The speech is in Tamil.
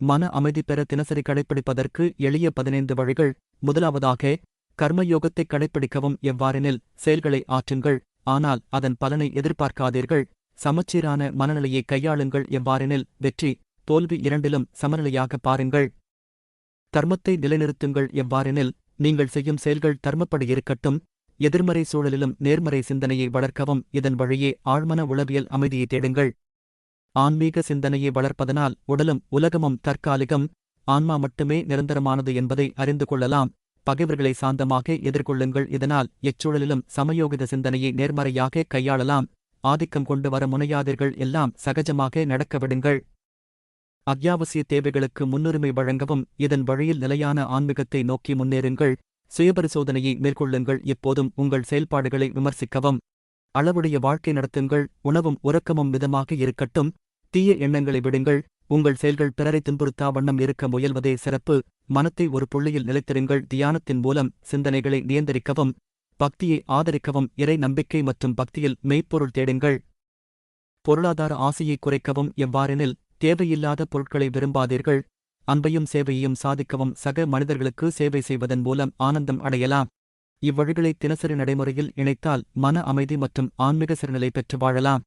மன அமைதி பெற தினசரி கடைப்பிடிப்பதற்கு எளிய பதினைந்து வழிகள். முதலாவதாக கர்மயோகத்தை கடைப்பிடிக்கவும் எவ்வாறெனில் செயல்களை ஆற்றுங்கள். ஆனால் அதன் பலனை எதிர்பார்க்காதீர்கள். சமச்சீரான மனநிலையை கையாளுங்கள் எவ்வாறெனில் வெற்றி. தோல்வி இரண்டிலும் சமநிலையாக பாருங்கள். தர்மத்தை நிலைநிறுத்துங்கள் எவ்வாறெனில் நீங்கள் செய்யும் செயல்கள் தர்மப்படி இருக்கட்டும். எதிர்மறை சூழலிலும் நேர்மறை சிந்தனையை வளர்க்கவும் இதன் வழியே ஆழ்மன உளவியல் அமைதியை தேடுங்கள். ஆன்மீக சிந்தனையை வளர்ப்பதனால் உடலும் உலகமும் தற்காலிகம் ஆன்மா மட்டுமே நிரந்தரமானது என்பதை அறிந்து கொள்ளலாம். பகைவர்களை சாந்தமாக எதிர்கொள்ளுங்கள். இதனால் எச்சூழலிலும் சமயோகித சிந்தனையை நேர்மறையாக கையாளலாம். ஆதிக்கம் கொண்டு வர முனையாதீர்கள். எல்லாம் சகஜமாக நடக்க விடுங்கள் அத்தியாவசிய தேவைகளுக்கு முன்னுரிமை வழங்கவும் இதன் வழியில் நிலையான ஆன்மீகத்தை நோக்கி முன்னேறுங்கள். சுயபரிசோதனையை மேற்கொள்ளுங்கள். எப்போதும் உங்கள் செயல்பாடுகளை விமர்சிக்கவும் அளவுடைய வாழ்க்கை நடத்துங்கள். உணவும் உறக்கமும் மிதமாக இருக்கட்டும். தீய எண்ணங்களை விடுங்கள். உங்கள் செயல்கள் பிறரை துன்புறுத்தா வண்ணம் இருக்க முயல்வதே சிறப்பு. மனத்தை ஒரு புள்ளியில் நிலைத்திருங்கள். தியானத்தின் மூலம் சிந்தனைகளை நியந்திரிக்கவும் பக்தியை ஆதரிக்கவும் இறை நம்பிக்கை மற்றும் பக்தியில் மெய்ப்பொருள் தேடுங்கள். பொருளாதார ஆசையை குறைக்கவும். எவ்வாறெனில் தேவையில்லாத பொருட்களை விரும்பாதீர்கள். அன்பையும் சேவையையும் சாதிக்கவும். சக மனிதர்களுக்கு சேவை செய்வதன் மூலம் ஆனந்தம் அடையலாம். இவ்வழிகளை தினசரி நடைமுறையில் இணைத்தால் மன அமைதி மற்றும் ஆன்மீக சிறுநிலை பெற்று வாழலாம்.